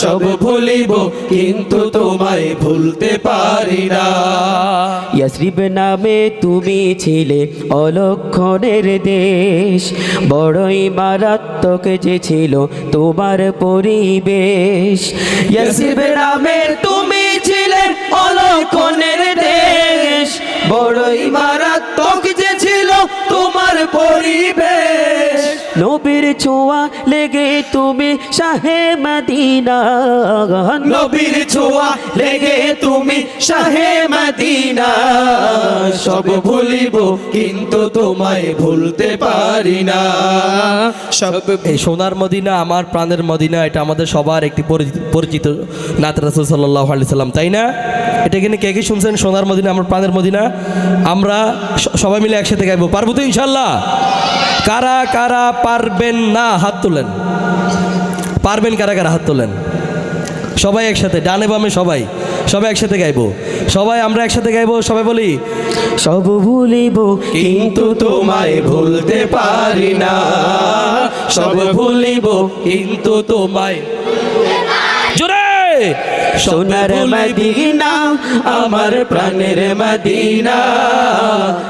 সব ভুলিব, কিন্তু তোমায় ভুলতে পারি না। ইয়াসরিব নামে তুমি ছিলে অলক্ষণের দেশ, বড়ই মারাত্মক যে ছিল তোমার পরিবেশ। ইয়াসরিব নামে তুমি ছিলে অলক্ষণের ছোঁয়া লেগে তুমি শাহে মদিনা। নবীর ছোঁয়া লেগে তুমি শাহে মদিনা। সব ভুলিব কিন্তু তোমায় ভুলতে পারি না। সব এই সোনার মদিনা আমার প্রাণের মদিনা এটা আমাদের সবার একটি পরিচিত- পরিচিত নাত রাসুল সাল্লাহ আলি সাল্লাম তাই না? এটা এখানে কে কে শুনছেন? সোনার মদিনা আমার প্রাণের মদিনা? আমরা সবাই মিলে একসাথে গাইবো। পারব তো ইনশাল্লাহ কারা কারা পারবেন না হাত তোলেন? পারবেন কারা কারা হাত তোলেন? সবাই একসাথে ডানে বামে সবাই সবাই একসাথে গাইবো। সবাই আমরা একসাথে গাইবো সবাই বলি সব ভুলিব কিন্তু তোমায় ভুলতে পারি না। সব ভুলিব কিন্তু তোমায় জোরে! সোনার মদিনা আমার প্রাণের মদিনা।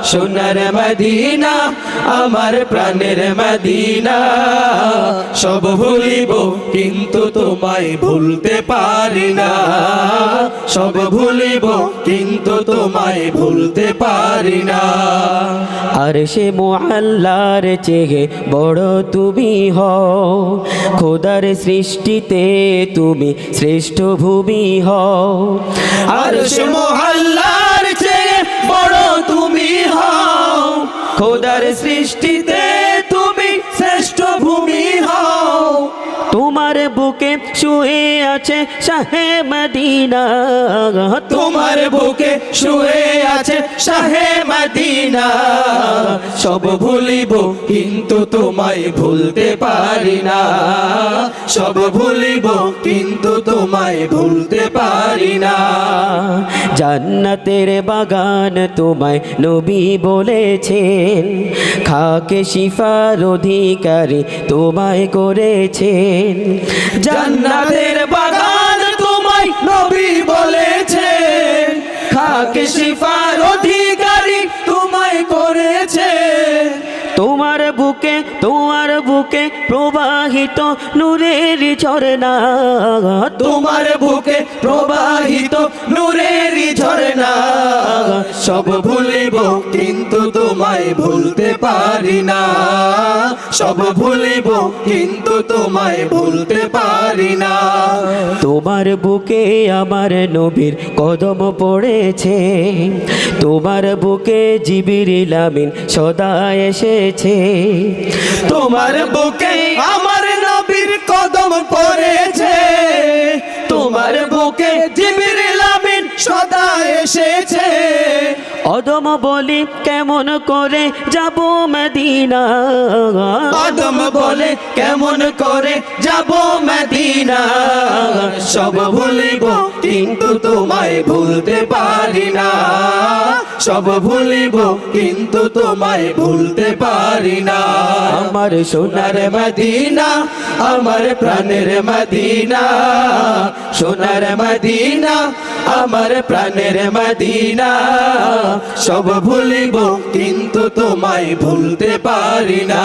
সোনার মদিনা আমার প্রাণের মদিনা। সব ভুলিব কিন্তু তোমায় ভুলতে পারি না। সব ভুলিব কিন্তু তোমায় ভুলতে পারি না। আর সে মোহাল্লার চেয়ে বড় তুমি হও। খোদার সৃষ্টিতে তুমি শ্রেষ্ঠ ভূমি হও। চেয়ে বড় তুমি হও। খোদার সৃষ্টিতে তোমার বুকে শুয়ে আছে শাহে মদিনা। তোমার বুকে শুয়ে আছে শাহে মদিনা। সব ভুলিব কিন্তু তোমায় ভুলতে পারি না। সব ভুলিব কিন্তু তোমায় ভুলতে পারি না। জান্নাতের বাগান তোমায় নবী বলেছেন। খাকে শিফার অধিকারী তোমায় করেছেন। জান্নাতের বাগান তোমার বুকে তোমার বুকে প্রবাহিত নূরের ঝরনা তোমার বুকে প্রবাহিত নূরের ঝরনা সব ভুলিব কিন্তু তোমায় ভুলতে পারি না। সব ভুলিব কিন্তু তোমায় ভুলতে পারি না। তোমার বুকে আমার নবীর কদম পড়েছে। তোমার বুকে জিবিরিল আমিন সদা এসেছে। তোমার বুকে আমার নবীর কদম পড়েছে। তোমার বুকে জিবির লামিন সদা এসেছে। অদম বলে কেমন করে যাব মদিনা অদম বলে কেমন করে যাব মদিনা সব ভুলিব, কিন্তু তোমায় ভুলতে পারি না সব ভুলিব, কিন্তু তোমায় ভুলতে পারি না আমার সোনার মদিনা, আমার প্রাণের মদিনা। সোনার মদিনা, আমার প্রাণের মদিনা। সব ভুলিব, কিন্তু তোমায় ভুলতে পারি না